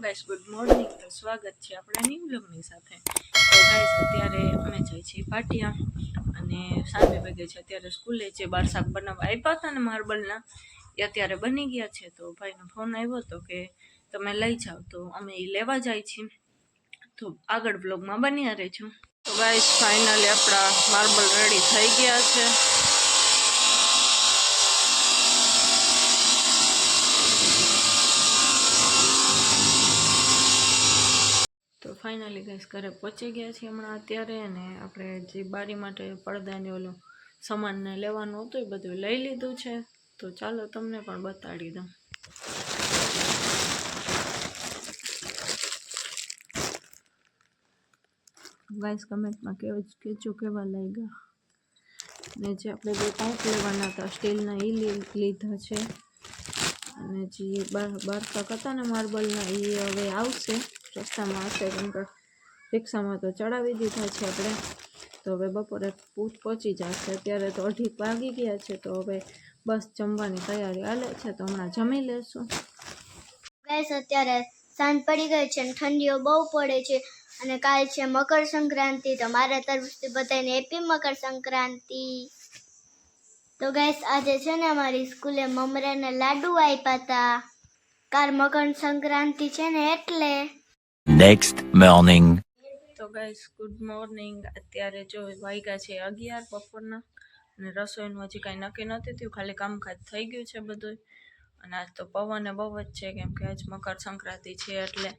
Guys, good morning. તો સ્વાગત છે આપણા ન્યૂ સાથે. તો ગાઈસ, અત્યારે અમે જઈએ છીએ પાટિયા અને સાંજે વાગે છે, અત્યારે સ્કૂલે જે બાર શાક બનાવવા આપ્યા હતા ને માર્બલના. એ અત્યારે બની ગયા છે, તો ભાઈનો ફોન આવ્યો હતો કે તમે લઈ જાઓ. તો અમે એ લેવા જાય છીએ. તો આગળ બ્લોગમાં બન્યા રહેજો. તો ગાઈસ, ફાઇનલી આપણા માર્બલ રેડી થઈ ગયા છે તો ફાઇનલી ગાઈસ ઘરે પહોંચી ગયા છીએ હમણાં અત્યારે ને આપણે જે બારી માટે પડદાને ઓલું સામાનને લેવાનું હતું એ બધું લઈ લીધું છે. તો ચાલો તમને પણ બતાડી દઉં. ગાઈસ કમેન્ટમાં કેવું કેચું કેવા લાગ્યા? ને જે આપણે બે પાઇપ લેવાના હતા, સ્ટીલના એ લીધા છે. અને જે બાર બાર તક હતા ને માર્બલના એ હવે આવશે. રસ્તામાં હશે કેમ કે રિક્ષામાં તો ચડાવી દીધા છે આપણે. તો હવે બપોરે પૂછ પહોંચી જશે. અત્યારે તો અઢી વાગી ગયા છે, તો હવે બસ જમવાની તૈયારી હાલે છે, તો હમણાં જમી લેશું. ગેસ અત્યારે સાંજ પડી ગઈ છે અને ઠંડીઓ બહુ પડે છે અને કાલ છે મકર સંક્રાંતિ, તો મારા તરફથી બધાને હેપી મકર સંક્રાંતિ. તો ગેસ આજે છે ને અમારી સ્કૂલે મમરાને લાડુ આપ્યા હતા કાલ મકર સંક્રાંતિ છે ને એટલે Next મોર્નિંગ તો ગાઈસ ગુડ મોર્નિંગ અત્યારે જો વાગ્યા છે અગિયાર બપોરના અને રસોઈનું હજી કાંઈ નક્કી નથી થયું. ખાલી કામકાજ થઈ ગયું છે બધું અને આજ તો પવન બહુ જ છે, કેમ કે આજ મકર સંક્રાંતિ છે એટલે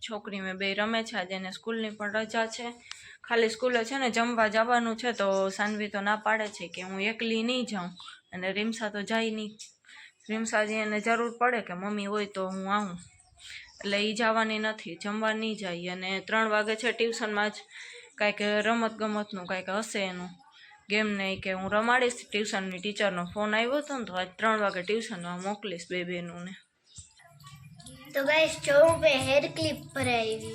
છોકરી મેં બે રમે છે. આજે એને સ્કૂલની પણ રજા છે. ખાલી સ્કૂલે છે ને જમવા જવાનું છે તો સાનવી તો ના પાડે છે કે હું એકલી નહીં જાઉં અને રીમસા તો જાય નહીં. રીમસાજી એને જરૂર પડે કે મમ્મી હોય તો હું આવું. એટલે એ જવાની નથી જમવા નહીં જાય અને ત્રણ વાગે છે ટ્યુશનમાં જ કાંઈક રમત ગમતનું કાંઈક હશે એનું. ગેમ નહીં કે હું રમાડીશ ટ્યુશનની ટીચરનો ફોન આવ્યો હતો ને તો આજ ત્રણ વાગે ટ્યુશનમાં મોકલીશ બે બેનુંને તો ગેસ જો હું બે હેર ક્લિપ ભરાવી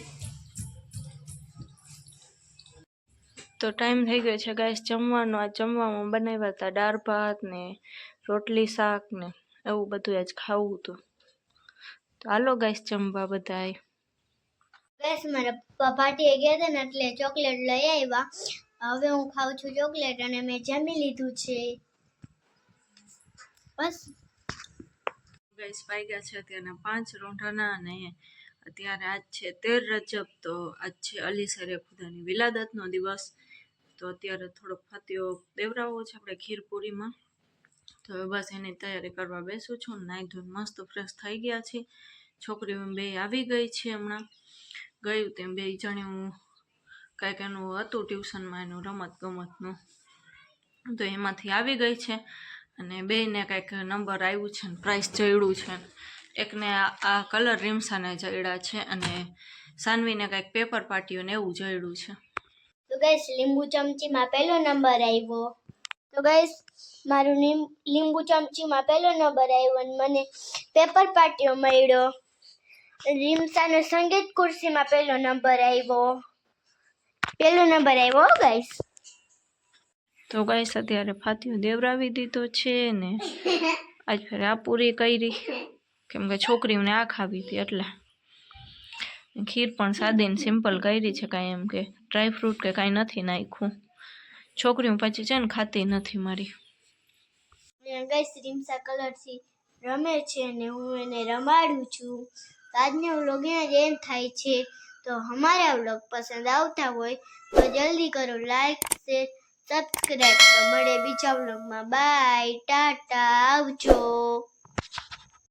તો ટાઈમ થઈ ગયો છે ગાઈસ જમવાનો. આ જમવામાં બનાવ્યા હતા દાળ ભાત ને રોટલી શાક ને એવું બધું આજ ખાવું હતું. હાલો ગાઈસ જમવા બધાય ગાઈસ મારા પપ્પા પાર્ટીએ ગયા હતા ને એટલે ચોકલેટ લઈ આવ્યા હવે હું ખાઉં છું ચોકલેટ અને મેં જમી લીધું છે. બસ. ગાઈસ વાગ્યા છે અત્યારના પાંચ રોંઢાના અને અત્યારે આજ છે તેર રજબ તો આજ છે અલી સરે ખુદાની વિલાદતનો દિવસ. તો અત્યારે થોડોક ફાત્યો દેવરાવો છે આપણે ખીરપુરીમાં તો હવે બસ એની તૈયારી કરવા બેસું છું. નાઈ ધોઈને મસ્ત ફ્રેશ થઈ ગયા છે છોકરીઓ બે આવી ગઈ છે હમણાં. ગયું તેમ બે હું કાંઈક એનું હતું ટ્યુશનમાં, એનું રમત ગમતનું તો એમાંથી આવી ગઈ છે અને બેયને કાંઈક નંબર આવ્યું છે ને પ્રાઇસ ચડ્યું છે. એકને આ કલર રીમસાને ચડ્યા છે અને સાનવીને કાંઈક પેપર પાટીઓને એવું ચડ્યું છે. તો ગઈ લીંબુ ચમચીમાં પહેલો નંબર આવ્યો તો ગઈસ મારું લીંબુ ચમચીમાં પહેલો નંબર આવ્યો અને મને પેપર પાટીઓ મળ્યો. રીમસાને સંગીત ખુરશીમાં પહેલો નંબર આવ્યો. પહેલો નંબર આવ્યો ગાઈસ તો ગાઈસ અત્યારે ફાતિયો દેવરાવી દીધો છે ને. આજ ફરે આ પૂરી કરી. કેમ કે છોકરીઓને આ ખાવી હતી એટલે. ખીર પણ સાદી ને સિમ્પલ કરી છે કાંઈ એમ કે ડ્રાયફ્રૂટ કે કાંઈ નથી નાખ્યું. છોકરીઓ પછી છે ને ખાતી નથી મારી. ગઈ રીમસા કલરથી રમે છે અને હું એને રમાડું છું. આજનો વ્લોગ અહીંયા જ એમ થાય છે. તો અમારા વ્લોગ પસંદ આવતા હોય તો જલ્દી કરો લાઈક, શેર, સબસ્ક્રાઈબ. મળે બીજા વ્લોગમાં. બાય, ટાટા, આવજો.